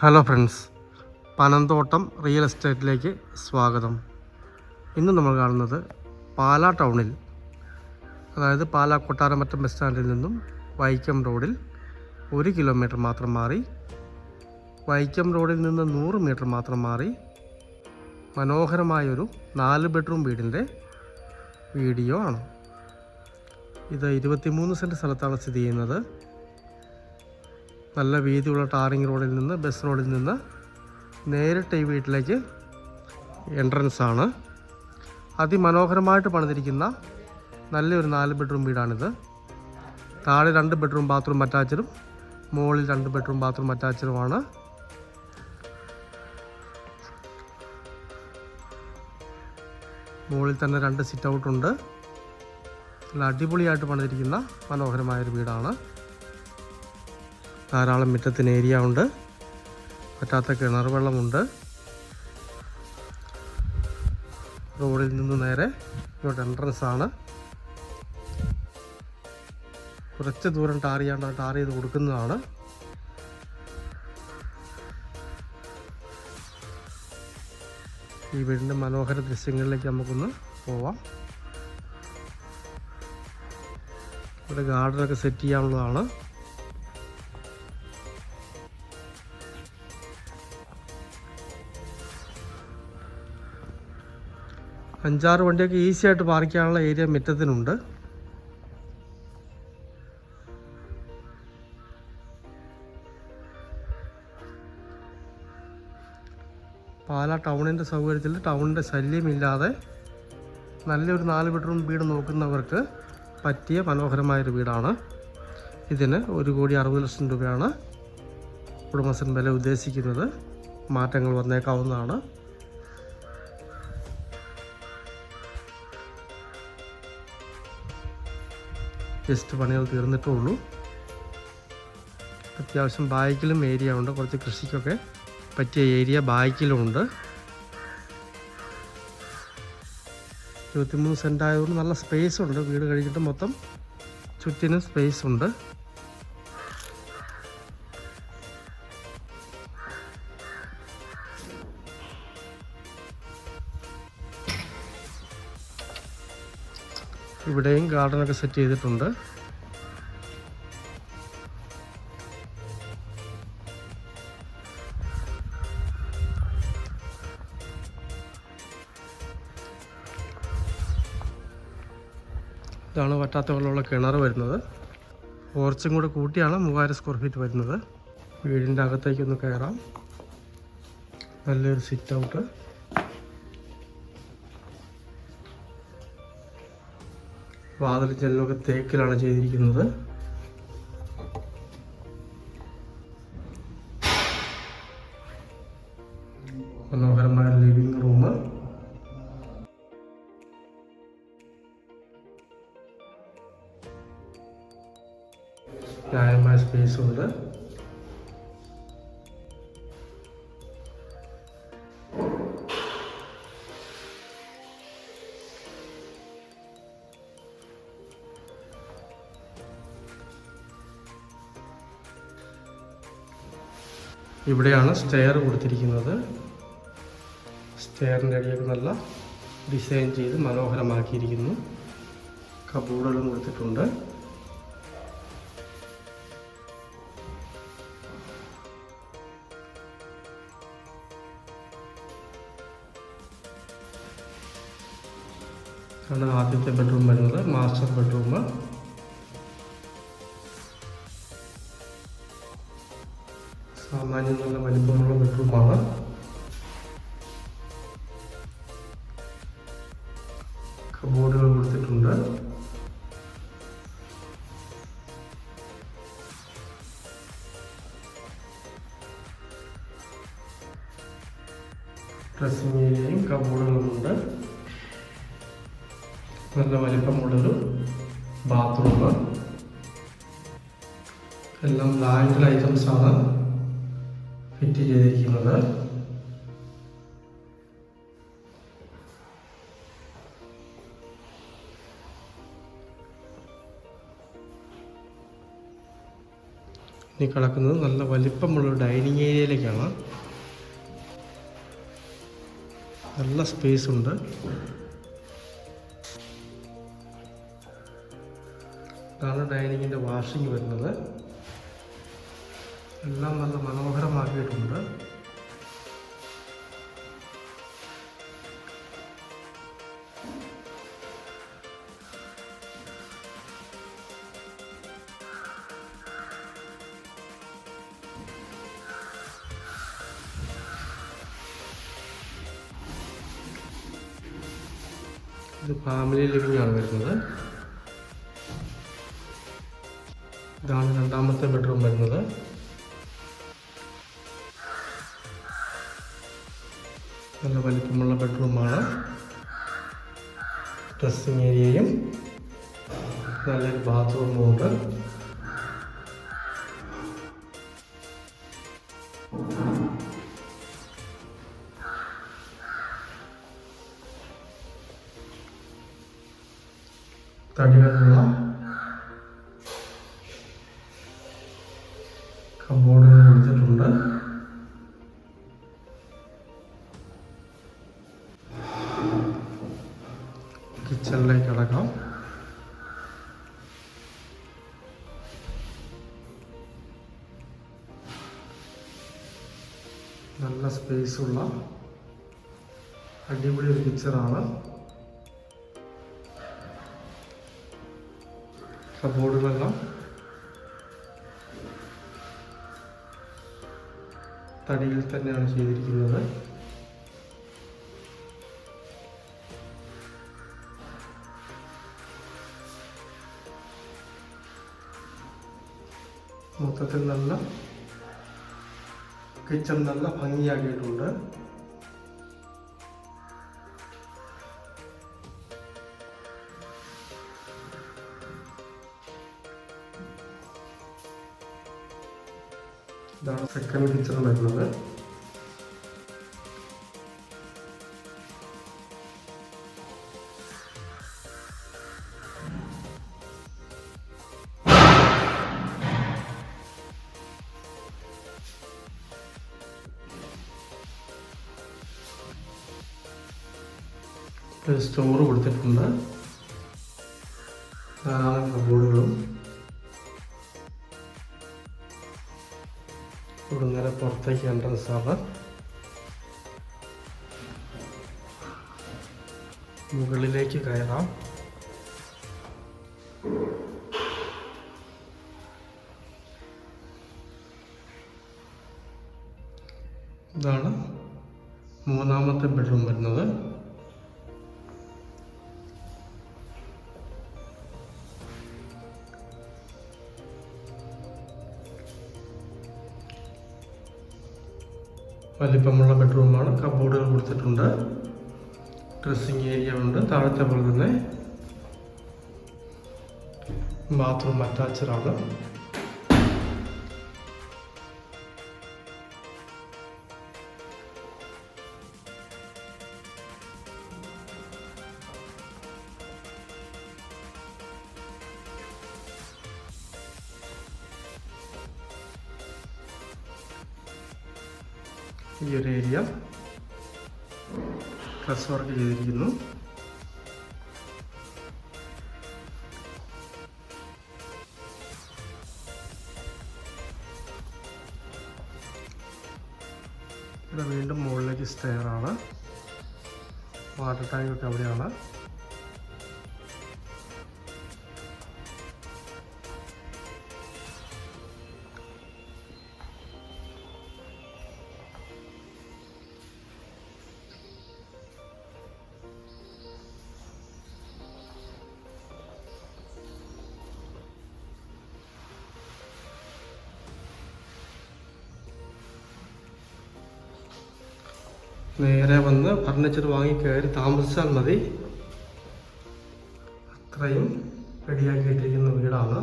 Hello friends Panamthottam real എസ്റ്റേറ്റിലേക്ക് സ്വാഗതം. ഇന്ന് നമ്മൾ കാണുന്നത് പാല ടൗണിൽ അതായത് പാല കൊട്ടാരമറ്റം ബസ് സ്റ്റാൻഡിൽ നിന്നും വൈക്കം റോഡിൽ ഒരു കിലോമീറ്റർ മാത്രം മാറി വൈക്കം റോഡിൽ നിന്ന് നൂറ് മീറ്റർ മാത്രം മാറി മനോഹരമായൊരു നാല് ബെഡ്റൂം വീടിന്റെ വീഡിയോ ആണ്. ഇത് ഇരുപത്തിമൂന്ന് സെന്റ് സ്ഥലത്താണ് സ്ഥിതി ചെയ്യുന്നത്. നല്ല വീതിയുള്ള ടാറിങ് റോഡിൽ നിന്ന് ബസ് റോഡിൽ നിന്ന് നേരിട്ട് ഈ വീട്ടിലേക്ക് എൻട്രൻസ് ആണ്. അതിമനോഹരമായിട്ട് പണിതിരിക്കുന്ന നല്ലൊരു നാല് ബെഡ്റൂം വീടാണിത്. താഴെ രണ്ട് ബെഡ്റൂം ബാത്റൂം അറ്റാച്ചഡും മുകളിൽ രണ്ട് ബെഡ്റൂം ബാത്റൂം അറ്റാച്ചഡുമാണ് മുകളിൽ തന്നെ രണ്ട് സിറ്റ് ഔട്ടുണ്ട് നല്ല അടിപൊളിയായിട്ട് പണിതിരിക്കുന്ന മനോഹരമായൊരു വീടാണ്. ധാരാളം മുറ്റത്തിന് ഏരിയ ഉണ്ട്. പറ്റാത്ത കിണർ വെള്ളമുണ്ട് റോഡിൽ നിന്ന് നേരെ ഇങ്ങോട്ട് എൻട്രൻസ് ആണ്. കുറച്ച് ദൂരം ടാർ ചെയ്യാണ്ട് ടാർ ചെയ്ത് കൊടുക്കുന്നതാണ്. ഈ വീടിന്റെ മനോഹര ദൃശ്യങ്ങളിലേക്ക് നമുക്കൊന്ന് പോവാം. ഇവിടെ ഗാർഡനൊക്കെ സെറ്റ് ചെയ്യാനുള്ളതാണ്. അഞ്ചാറ് വണ്ടിയൊക്കെ ഈസി ആയിട്ട് പാർക്ക് ചെയ്യാനുള്ള ഏരിയ മുറ്റത്തിനുണ്ട്. പാല ടൗണിന്റെ സൗകര്യത്തിൽ ടൗണിന്റെ ശല്യമില്ലാതെ നല്ലൊരു നാല് ബെഡ്റൂം വീട് നോക്കുന്നവർക്ക് പറ്റിയ മനോഹരമായൊരു വീടാണ്. ഇതിന് ഒരു കോടി അറുപത് ലക്ഷം രൂപയാണ് ഉടമസ്ഥൻ വില ഉദ്ദേശിക്കുന്നത്. മാറ്റങ്ങൾ വന്നേക്കാവുന്നതാണ്. ജസ്റ്റ് പണികൾ തീർന്നിട്ടേ ഉള്ളൂ അത്യാവശ്യം ബായ്ക്കിലും ഏരിയ ഉണ്ട്. കുറച്ച് കൃഷിക്കൊക്കെ പറ്റിയ ഏരിയ ബാക്കിലും ഉണ്ട് ഇരുപത്തിമൂന്ന് സെന്റായതുകൊണ്ട് നല്ല സ്പേസ് ഉണ്ട്. വീട് കഴിഞ്ഞിട്ട് മൊത്തം ചുറ്റിനും സ്പേസ് ഉണ്ട്. ഇവിടെയും ഗാർഡനൊക്കെ സെറ്റ് ചെയ്തിട്ടുണ്ട്. ഇതാണ് വറ്റാത്ത വെള്ളമുള്ള കിണർ വരുന്നത്. ഓർച്ചും കൂടെ കൂട്ടിയാണ് മൂവായിരം സ്ക്വയർ ഫീറ്റ് വരുന്നത്. വീടിന്റെ അകത്തേക്കൊന്ന് കയറാം. നല്ലൊരു സിറ്റ് ഔട്ട് വാതിൽ ജനലൊക്കെ തേക്കിലാണ് ചെയ്തിരിക്കുന്നത്. മനോഹരമായ ലിവിംഗ് റൂം. ന്യായമായ സ്പേസ് ഇവിടെയാണ് സ്റ്റെയർ കൊടുത്തിരിക്കുന്നത്. സ്റ്റെയറിന്റെ അടിയൊക്കെ നല്ല ഡിസൈൻ ചെയ്ത് മനോഹരമാക്കിയിരിക്കുന്നു. കബോർഡുകളും കൊടുത്തിട്ടുണ്ട്. ആണ് ആദ്യത്തെ ബെഡ്റൂം വരുന്നത് മാസ്റ്റർ ബെഡ്റൂം സാമാന്യം നല്ല വലിപ്പമുള്ള ബെഡ്റൂമാണ്. കബോർഡുകൾ കൊടുത്തിട്ടുണ്ട്. ഡ്രസ്സിംഗ് ഏരിയയും കബോർഡുകളുമുണ്ട് നല്ല വലിപ്പമുള്ളൊരു ബാത്റൂം. എല്ലാം ലാൻഡ് ഐറ്റംസ് ആണ് ഫിറ്റ് ചെയ്തിരിക്കുന്നത്. ഇനി കിടക്കുന്നത് നല്ല വലിപ്പമുള്ള ഡൈനിങ് ഏരിയയിലേക്കാണ്. നല്ല സ്പേസ് ഉണ്ട്. ഇതാണ് ഡൈനിങ്ങിന്റെ വാഷിംഗ് വരുന്നത്. എല്ലാം നല്ല മനോഹരമാക്കിയിട്ടുണ്ട്. ഇത് ഫാമിലി ലിവിംഗ് ആണ് വരുന്നത്. ഇതാണ് രണ്ടാമത്തെ ബെഡ്റൂം വരുന്നത്. നല്ല വലിപ്പമുള്ള ബെഡ്റൂമാണ്. ഡ്രസ്സിങ് ഏരിയയും നല്ലൊരു ബാത്റൂമും ഉണ്ട് തടികളുള്ള കബോർഡുകൾ സ്പേസുള്ള അടിപൊളി ഒരു പിക്ചറാണ് കബോർഡുകളെല്ലാം തടിയിൽ തന്നെയാണ് ചെയ്തിരിക്കുന്നത്. മൊത്തത്തിൽ നല്ല കിച്ചൺ നല്ല ഭംഗിയാക്കിയിട്ടുണ്ട്. ഇതാണ് സെക്കൻഡ് കിച്ചൺ വരുന്നത്. സ്റ്റോർ കൊടുത്തിട്ടുണ്ട്. ധാരാളം കബോർഡുകളും. ഇവിടെ നേരെ പുറത്തേക്ക് എൻട്രൻസ് ആണ്. മുകളിലേക്ക് കയറാം. ഇതാണ് മൂന്നാമത്തെ ബെഡ്റൂം വരുന്നത്. വലിപ്പമുള്ള ബെഡ്റൂമാണ്. കബോർഡുകൾ കൊടുത്തിട്ടുണ്ട്. ഡ്രസ്സിങ് ഏരിയ ഉണ്ട്. താഴത്തെ പോലെ തന്നെ ബാത്റൂം അറ്റാച്ച്ഡ് ഈ ഒരു ഏരിയ ഡ്രസ് വർക്ക് ചെയ്തിരിക്കുന്നു. ഇവിടെ വീണ്ടും മുകളിലേക്ക് സ്റ്റെയർ ആണ്. വാട്ടർ ടാങ്ക് ഒക്കെ അവിടെയാണ്. നേരെ വന്ന് ഫർണിച്ചർ വാങ്ങി കയറി താമസിച്ചാൽ മതി. അത്രയും റെഡിയാക്കിയിട്ടിരിക്കുന്ന വീടാണ്.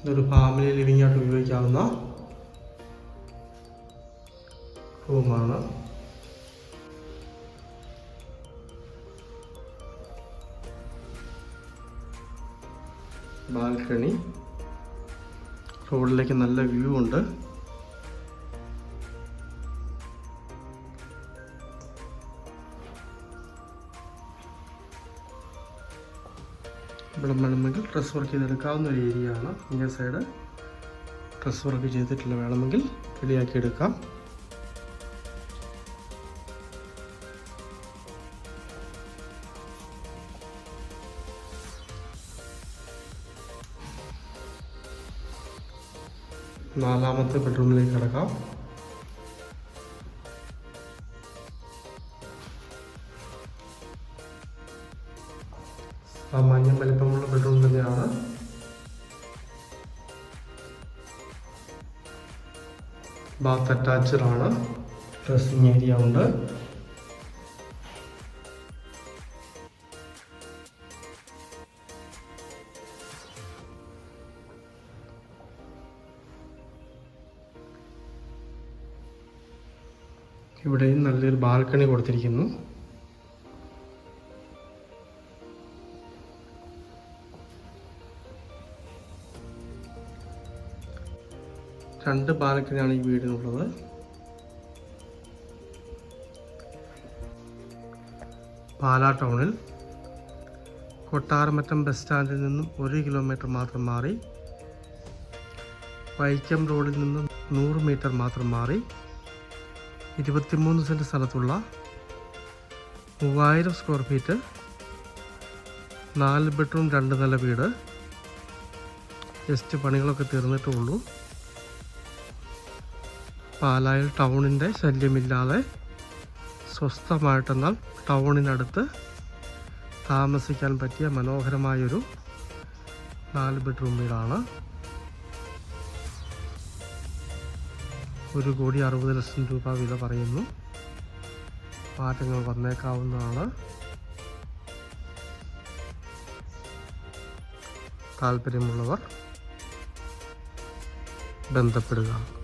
ഇതൊരു ഫാമിലി ലിവിംഗ് ആയിട്ട് ഉപയോഗിക്കാവുന്ന റൂമാണ് ബാൽക്കണി. റോഡിലേക്ക് നല്ല വ്യൂ ഉണ്ട്. ഇവിടെ വേണമെങ്കിൽ ഡ്രസ് വർക്ക് ചെയ്തെടുക്കാവുന്ന ഒരു ഏരിയ ആണ്. ഇങ്ങേ സൈഡ് ഡ്രസ് വർക്ക് ചെയ്തിട്ടില്ല വേണമെങ്കിൽ റെഡിയാക്കി എടുക്കാം. നാലാമത്തെ ബെഡ്റൂമിലേക്ക് കിടക്കാം. സാമാന്യം വലിപ്പമുള്ള ബെഡ്റൂം തന്നെയാണ്. ബാത്ത് അറ്റാച്ച്ഡ് ആണ്. ഡ്രസ്സിങ് ഏരിയ ഉണ്ട്. ഇവിടെയും നല്ലൊരു ബാൽക്കണി കൊടുത്തിരിക്കുന്നു. രണ്ട് ബാൽക്കണിയാണ് ഈ വീടിനുള്ളത്. പാലാ ടൗണിൽ കൊട്ടാരമറ്റം ബസ് സ്റ്റാൻഡിൽ നിന്നും ഒരു കിലോമീറ്റർ മാത്രം മാറി വൈക്കം റോഡിൽ നിന്നും നൂറ് മീറ്റർ മാത്രം മാറി ഇരുപത്തിമൂന്ന് സെന്റ് സ്ഥലത്തുള്ള മൂവായിരം സ്ക്വയർ ഫീറ്റ് നാല് ബെഡ്റൂം രണ്ട് നില വീട്. ജസ്റ്റ് പണികളൊക്കെ തീർന്നിട്ടുള്ളൂ പാലായിൽ ടൗണിന്റെ ശല്യമില്ലാതെ സ്വസ്ഥമായിട്ടെന്നാൽ ടൗണിനടുത്ത് താമസിക്കാൻ പറ്റിയ മനോഹരമായൊരു നാല് ബെഡ്റൂം വീടാണ്. ഒരു കോടി അറുപത് ലക്ഷം രൂപ വില പറയുന്നു. മാറ്റങ്ങൾ വന്നേക്കാവുന്നതാണ്. താല്പര്യമുള്ളവർ ബന്ധപ്പെടുക.